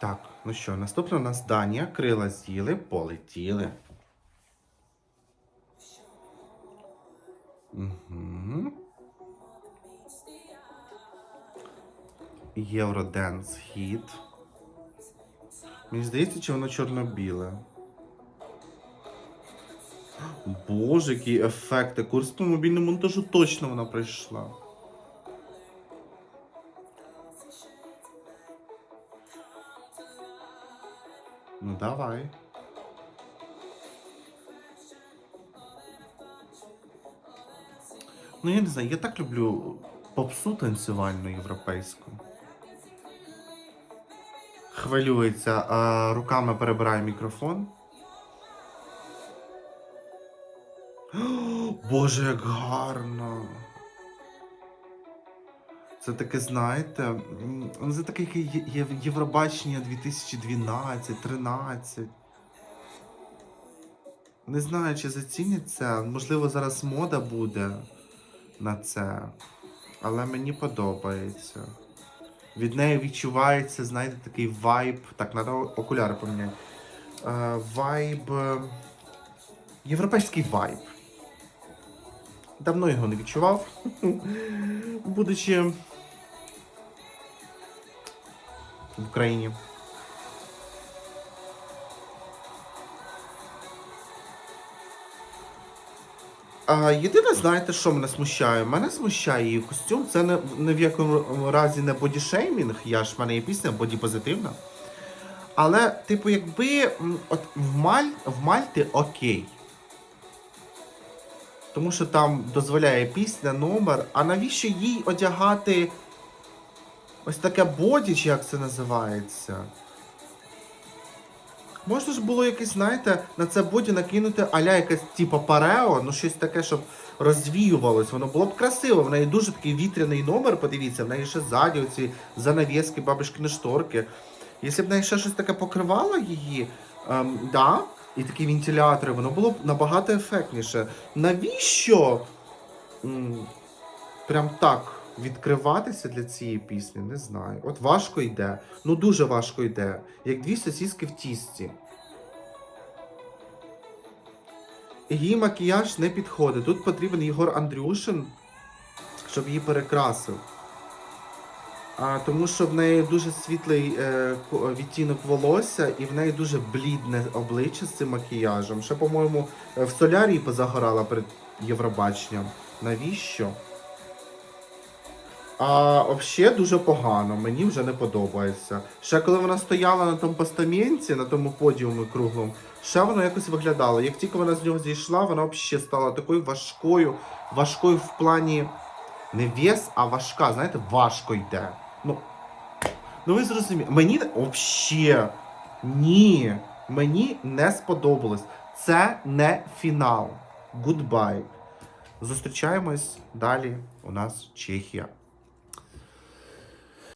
Так, ну що, наступне у нас Данія. Крила з'їли, полетіли. Угу. Євроденс хіт. Мені здається, чи воно чорно-біле. Боже, які ефекти. Курс по мобільному монтажу точно вона прийшла. Ну давай. Ну я не знаю, я так люблю попсу танцювальну європейську. Хвилюється, а руками перебирає мікрофон. О, Боже, як гарно. Це таке, знаєте, ну, це таке Євробачення 2012-13. Не знаю, чи зацінять це. Можливо, зараз мода буде на це. Але мені подобається. Від неї відчувається, знаєте, такий вайб. Так, треба окуляри поміняти. Е, вайб. е, Європейський вайб. Давно його не відчував. Будучи в Україні. А, єдине, знаєте, що мене смущає? Мене смущає її костюм. Це не, не в якому разі не бодішеймінг, я ж в мене є пісня бодіпозитивна. Але, типу, якби от в, Маль, в Мальти окей. Тому що там дозволяє пісня, номер. А навіщо їй одягати ось таке боді, чи як це називається? Можна ж було якесь, знаєте, на це боді накинути аля якесь типу парео, ну щось таке, щоб розвіювалось. Воно було б красиво. В неї дуже такий вітряний номер, подивіться, в неї ще ззаді оці занавіски, бабушкини шторки. Якщо б в неї ще щось таке покривало її, ем, да, і такі вентилятори, воно було б набагато ефектніше. Навіщо м, прям так відкриватися для цієї пісні? Не знаю. От важко йде. Ну дуже важко йде. Як дві сосіски в тісті. Її макіяж не підходить. Тут потрібен Єгор Андрюшин, щоб її перекрасив. А, тому що в неї дуже світлий е, відтінок волосся, і в неї дуже блідне обличчя з цим макіяжем. Ще, по-моєму, е, в солярії позагорала перед Євробаченням. Навіщо? А взагалі дуже погано, мені вже не подобається. Ще коли вона стояла на тому постаменті, на тому подіумі круглому, ще воно якось виглядало. Як тільки вона з нього зійшла, вона взагалі стала такою важкою, важкою в плані не вес, а важка. Знаєте, важко йде. Ну, ну ви зрозумієте, мені взагалі ні, мені не сподобалось. Це не фінал. Goodbye. Зустрічаємось далі. У нас Чехія.